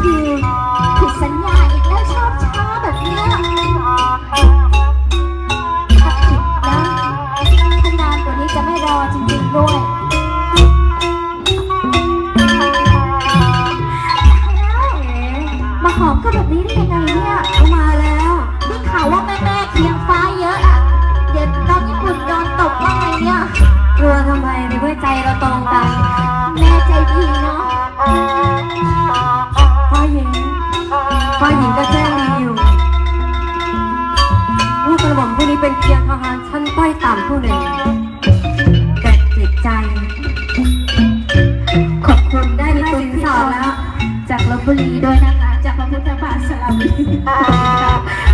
Thank you. เนึ่งจิตใจ ขอบคุณได้ที่ตุนสอนแล้ว จากลบบุรีด้วยนะคะ จากพระพุทธบาทสลับบุณ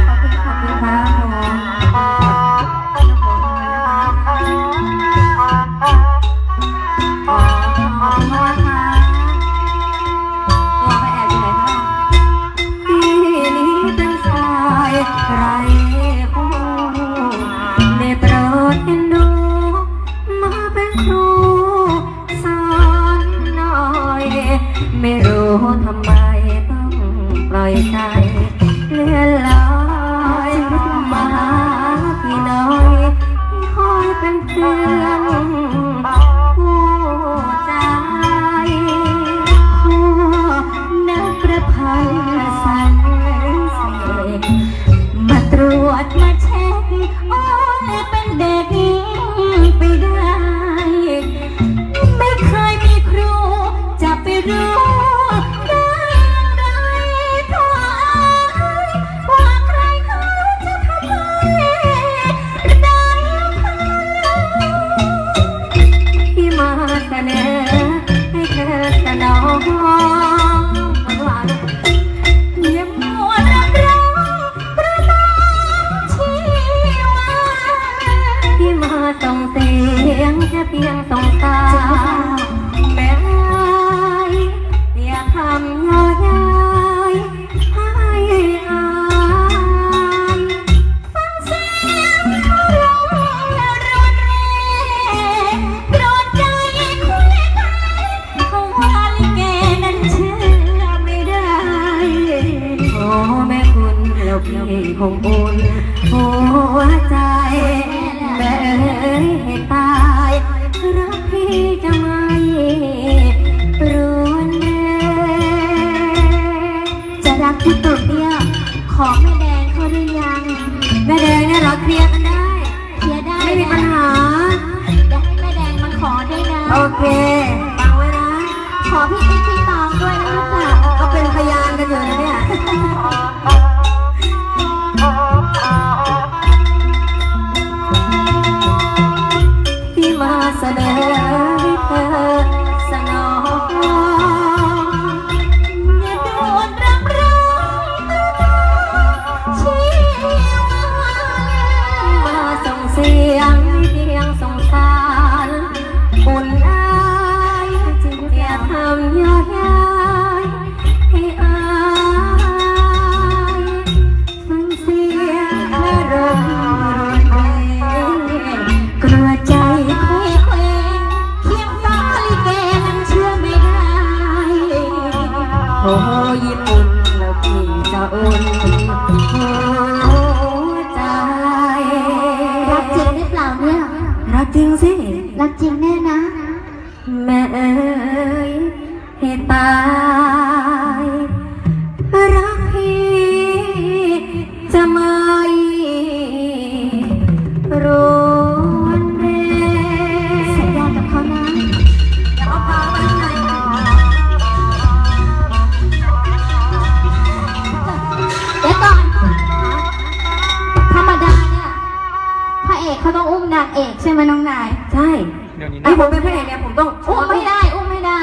ขอบคุณค่ะ ไม่รู้ทำไมต้องปล่อยใจเลื่อนลอยมาพี่น้อยคอยเป็นเพื่อน คงอุ่นหัวใจแม่เอ้ยตา โอ้ญี่ปุ่นแล้วพี่จะโอนหัวใจ รักจริงหรือเปล่าเนี่ย รักจริงสิ รักจริงแน่นะ แม่เอ๋ยให้ตาย เอกเขาต้องอุ้มนางเอกใช่ไหมน้องนาย ใช่เดี๋ยวนี้ไอนผมเป็นพระเอกเนี่ยผมต้องอุ้มไม่ได้ อุ้มไม่ได้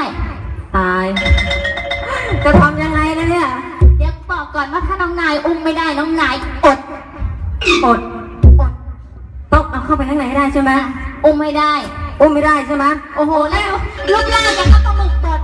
ตาย จะทำยังไงนะเนี่ยเดี๋ยวบอกก่อนว่าถ้าน้องนายอุ้มไม่ได้น้องนายกดกดอดต้องเอาเข้าไปข้างในให้ได้ใช่ไหมอุ้มไม่ได้ อุ้มไม่ได้ใช่ไหมโอ้โหแล้วรูปร่างอย่างก็มึกบด